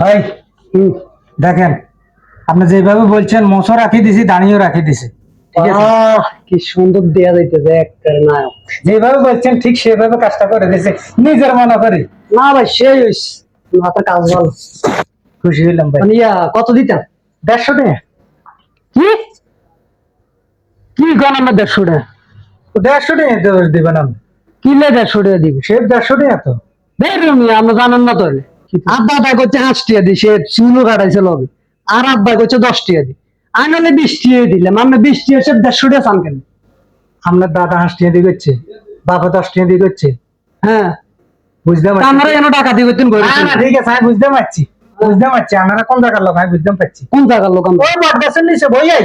ভাই দেখেন আপনি যেভাবে বলছেন মশো রাখি দিছি দাঁড়িয়েও রাখি দিছি। কি সুন্দর দেয়া যাইতেছে একটা নায়ক। যেভাবে বলছেন ঠিক সেভাবে কাজটা করে দিছে। নিজের মনে করে। না ভাই সেই মাথা কাজ ভালো। খুশি হইলাম ভাই। মানে ইয়া কত দিতেন দেড়শো টাকা। কি? কি গণনা দেড়শো টাকা? দেড়শো টাকা দিবেন আপনি। কিলে দেড়শো টাকা দিবি? সে দেড়শো টাকা তো। আমরা জানেন না তো আব্বা ভাই করছে পাঁচ টিয়া দি সে চুলও কাটাইছে লবে আর আব্বা করছে দশ টিয়া দি। আর বিশ টিয়া দিলাম আমরা বিশ টিয়া সে দেড়শো টাকা চান কেন? আপনার দাদা হাঁস টিয়া দিয়ে করছে বাবা দশ টিয়া দিয়ে করছে হ্যাঁ। বুঝতে পারছি। আমরা কেন টাকা দিব তুমি না, না, ঠিক আছে আমি বুঝতে পারছি বুঝতে পারছি। আপনারা কোন জায়গার লোক আমি বুঝতে পারছি। কোন জায়গার লোক আমরা? ওই বটগাছের নিচে বই আই।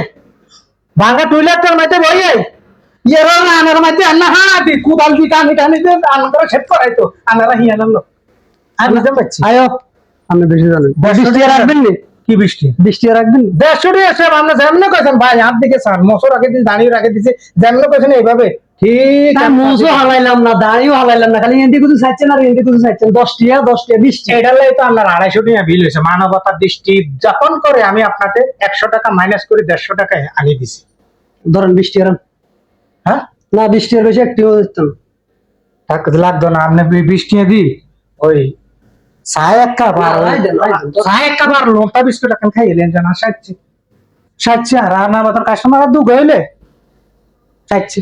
ভাঙা টুইলারটার মাঝে বই আই। না আনার মাঝে আন্না হ্যাঁ দি কুদাল দি টানি টানি দে আনারা হিয়ানার লোক আমি বুঝতে পারছি? আয়ো আপনি বেশি জানেন। বিশ রাখবেন নি? কি বৃষ্টি? বিশ টিয়া রাখবেন? দেড়শো সব আমরা যেমন কইছেন ভাই হাত দিকে মশো রাখে দিয়েছি দাঁড়িয়ে রাখে দিয়েছি যেমন কইছেন এইভাবে। ঠিক হালাইলাম না দাঁড়িয়েও হালাইলাম না খালি এদিকে কিছু চাইছেন আর এদিকে কিছু চাইছেন দশ টিয়া দশ টিয়া বিশ টিয়া এটার লাই তো আপনার আড়াইশো টাকা বিল হয়েছে। মানবতার দৃষ্টি যখন করে আমি আপনাকে একশো টাকা মাইনাস করে দেড়শো টাকায় আনিয়ে দিছি। ধরেন বিশ টিয়া রান। হ্যাঁ? না বিশ টিয়ার বেশি একটিও দিত লাগতো না আপনি বিশ টাকা দি ওই চায় এক কাপ আর এক কাপ আর লঙ্কা বিস্কুট এখন খাই এলেন জানা সাজছে সাজছে আর রান্না বাতার কাস্টমার দু গেলে সাজছে